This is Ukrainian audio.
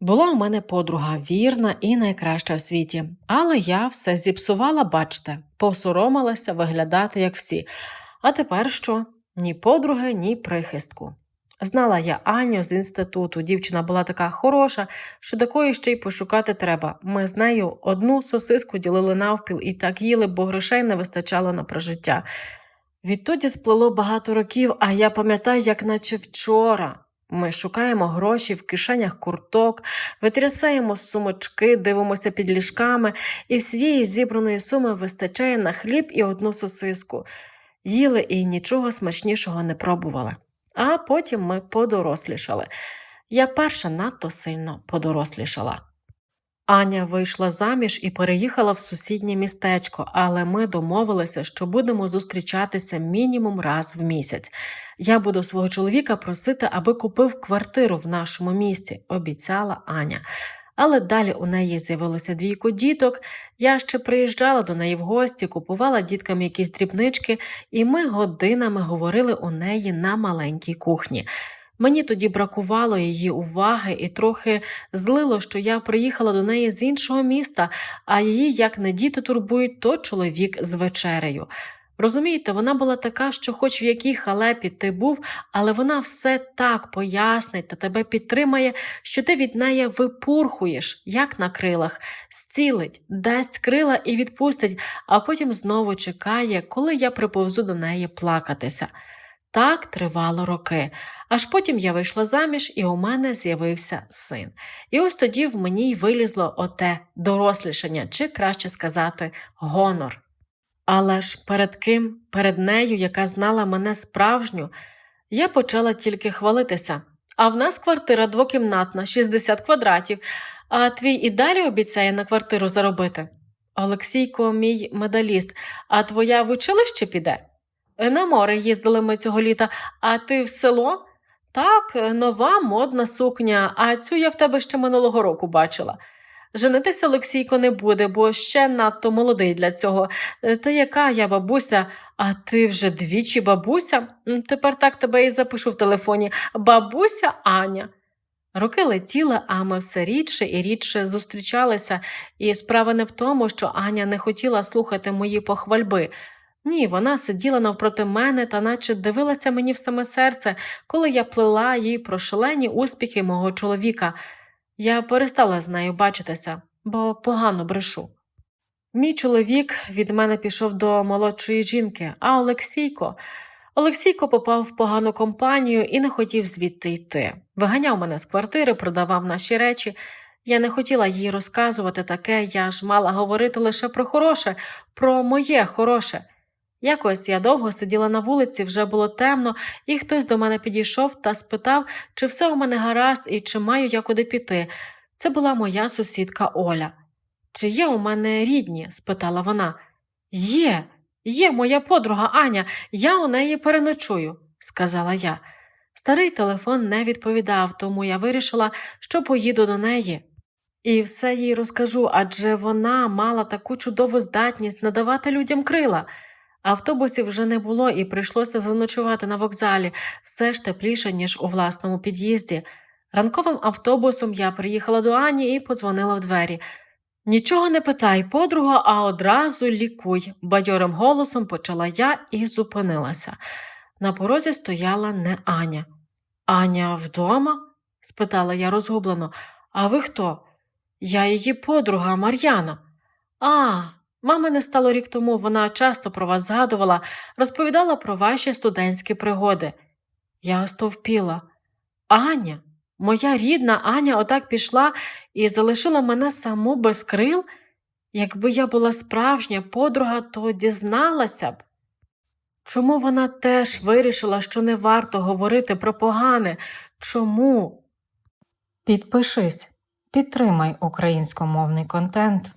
Була у мене подруга вірна і найкраща в світі, але я все зіпсувала, бачте, посоромилася виглядати як всі. А тепер що? Ні подруги, ні прихистку. Знала я Аню з інституту. Дівчина була така хороша, що такої ще й пошукати треба. Ми з нею одну сосиску ділили навпіл і так їли, бо грошей не вистачало на прожиття. Відтоді сплило багато років, а я пам'ятаю, як наче вчора. Ми шукаємо гроші в кишенях курток, витрясаємо сумочки, дивимося під ліжками, і всієї зібраної суми вистачає на хліб і одну сосиску. Їли і нічого смачнішого не пробували. А потім ми подорослішали. Я перша надто сильно подорослішала. Аня вийшла заміж і переїхала в сусіднє містечко, але ми домовилися, що будемо зустрічатися мінімум раз в місяць. Я буду свого чоловіка просити, аби купив квартиру в нашому місті, обіцяла Аня. Але далі у неї з'явилося двійко діток. Я ще приїжджала до неї в гості, купувала діткам якісь дрібнички, і ми годинами говорили у неї на маленькій кухні. Мені тоді бракувало її уваги і трохи злило, що я приїхала до неї з іншого міста, а її як не діти турбують, то чоловік з вечерею. Розумієте, вона була така, що хоч в якій халепі ти був, але вона все так пояснить та тебе підтримає, що ти від неї випурхуєш, як на крилах, зцілить, дасть крила і відпустить, а потім знову чекає, коли я приповзу до неї плакатися. Так тривало роки. Аж потім я вийшла заміж, і у мене з'явився син. І ось тоді в мені й вилізло оте дорослішання, чи краще сказати, гонор. Але ж перед ким, перед нею, яка знала мене справжню, я почала тільки хвалитися. А в нас квартира двокімнатна, 60 квадратів, а твій і далі обіцяє на квартиру заробити. Олексійко, мій медаліст, а твоя в училище піде? На море їздили ми цього літа, а ти в село? Так, нова модна сукня, а цю я в тебе ще минулого року бачила. Женитися Олексійко не буде, бо ще надто молодий для цього. Е, То яка я бабуся, а ти вже двічі бабуся? Тепер так тебе і запишу в телефоні. Бабуся Аня. Роки летіли, а ми все рідше і рідше зустрічалися, і справа не в тому, що Аня не хотіла слухати мої похвальби. Ні, вона сиділа навпроти мене та наче дивилася мені в саме серце, коли я плела їй про шалені успіхи мого чоловіка. Я перестала з нею бачитися, бо погано брешу. Мій чоловік від мене пішов до молодшої жінки, а Олексійко. Олексійко попав в погану компанію і не хотів звідти йти. Виганяв мене з квартири, продавав наші речі. Я не хотіла їй розказувати таке, я ж мала говорити лише про хороше, про моє хороше. Якось я довго сиділа на вулиці, вже було темно, і хтось до мене підійшов та спитав, чи все у мене гаразд і чи маю я куди піти. Це була моя сусідка Оля. Чи є у мене рідні? спитала вона. Є, є моя подруга Аня, я у неї переночую, сказала я. Старий телефон не відповідав, тому я вирішила, що поїду до неї. І все їй розкажу, адже вона мала таку чудову здатність надавати людям крила. Автобусів вже не було і прийшлося заночувати на вокзалі все ж тепліше, ніж у власному під'їзді. Ранковим автобусом я приїхала до Ані і подзвонила в двері. Нічого не питай, подруга, а одразу лікуй, бадьорим голосом почала я і зупинилася. На порозі стояла не Аня. Аня вдома? спитала я розгублено. А ви хто? Я її подруга Мар'яна. А, мами не стало рік тому, вона часто про вас згадувала, розповідала про ваші студентські пригоди. Я остовпіла. Аня, моя рідна Аня отак пішла і залишила мене саму без крил. Якби я була справжня подруга, то дізналася б. Чому вона теж вирішила, що не варто говорити про погане? Чому? Підпишись, підтримай українськомовний контент.